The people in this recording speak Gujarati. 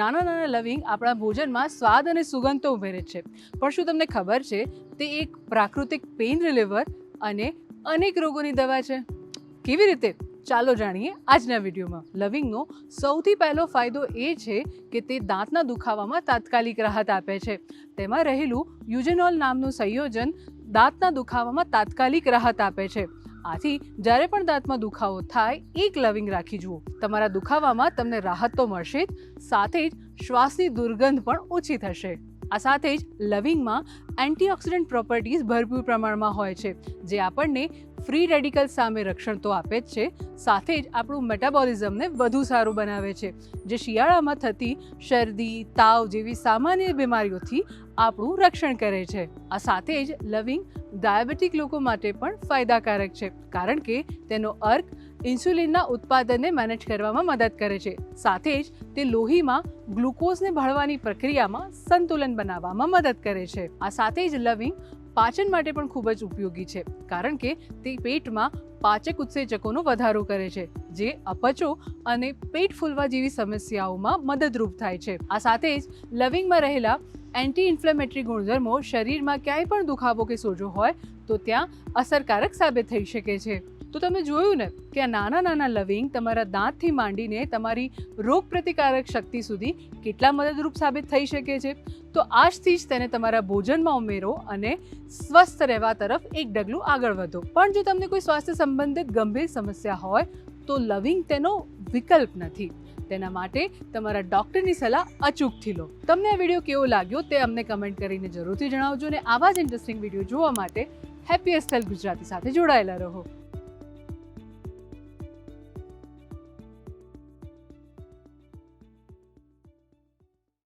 નાના નાના લવિંગ આપણા ભોજનમાં સ્વાદ અને સુગંધ તો ઉમેરે છે. પણ શું તમને ખબર છે, તે એક પ્રાકૃતિક પેઇન રિલીવર અને અનેક રોગોની દવા છે? કેવી રીતે? ચાલો જાણીએ આજના વિડીયોમાં. લવિંગનો સૌથી પહેલો ફાયદો એ છે કે તે દાંતના દુખાવામાં તાત્કાલિક રાહત આપે છે. તેમાં રહેલું યુજેનોલ નામનું સંયોજન દાંતના દુખાવામાં તાત્કાલિક રાહત આપે છે. આથી જ્યારે પણ દાંતમાં દુખાવો થાય, એક લવિંગ રાખી જુઓ. તમારા દુખાવામાં તમને રાહત તો મળશે જ, સાથે જ શ્વાસની દુર્ગંધ પણ ઓછી થશે. આ સાથે જ લવિંગમાં એન્ટીઓક્સિડન્ટ પ્રોપર્ટીઝ ભરપૂર પ્રમાણમાં હોય છે, જે આપણને ફ્રી રેડિકલ સામે રક્ષણ તો આપે જ છે, સાથે જ આપણું મેટાબોલિઝમને વધુ સારું બનાવે છે. જે શિયાળામાં થતી શરદી, તાવ જેવી સામાન્ય બીમારીઓથી આપણું રક્ષણ કરે છે. આ સાથે જ લવિંગ ડાયાબિટીક લોકો માટે પણ ફાયદાકારક છે, કારણ કે તેનો અર્ક ઇન્સ્યુલિનના ઉત્પાદનને મેનેજ કરવામાં મદદ કરે છે. સાથે જ તે લોહીમાં ગ્લુકોઝને ભળવાની પ્રક્રિયામાં સંતુલન બનાવવામાં મદદ કરે છે. આ સાથે જ લવિંગ પાચન માટે પણ ખૂબ જ ઉપયોગી છે, કારણ કે તે પેટમાં પાચક ઉત્સેચકોનો વધારો કરે છે, જે અપચો અને પેટ ફૂલવા જેવી સમસ્યાઓમાં મદદરૂપ થાય છે. આ સાથે જ લવિંગમાં રહેલા એન્ટી ઇન્ફ્લેમેટરી ગુણધર્મો શરીરમાં ક્યાંય પણ દુખાવો કે સોજો હોય, તો ત્યાં અસરકારક સાબિત થઈ શકે છે. તો તમે જોયું ને કે આ નાના નાના લવિંગ તમારા દાંતથી માંડીને તમારી રોગપ્રતિકારક શક્તિ સુધી કેટલા મદદરૂપ સાબિત થઈ શકે છે? તો આજથી જ તેને તમારા ભોજનમાં ઉમેરો અને સ્વસ્થ રહેવા તરફ એક ડગલું આગળ વધો. પણ જો તમને કોઈ સ્વાસ્થ્ય સંબંધિત ગંભીર સમસ્યા હોય, તો લવિંગ તેનો વિકલ્પ નથી. તેના માટે તમારા ડૉક્ટરની સલાહ અચૂકથી લો. તમને આ વીડિયો કેવો લાગ્યો તે અમને કમેન્ટ કરીને જરૂરથી જણાવજો અને આવા જ ઇન્ટરેસ્ટિંગ વીડિયો જોવા માટે હેપીએસ્ટ હેલ્થ ગુજરાતી સાથે જોડાયેલા રહો.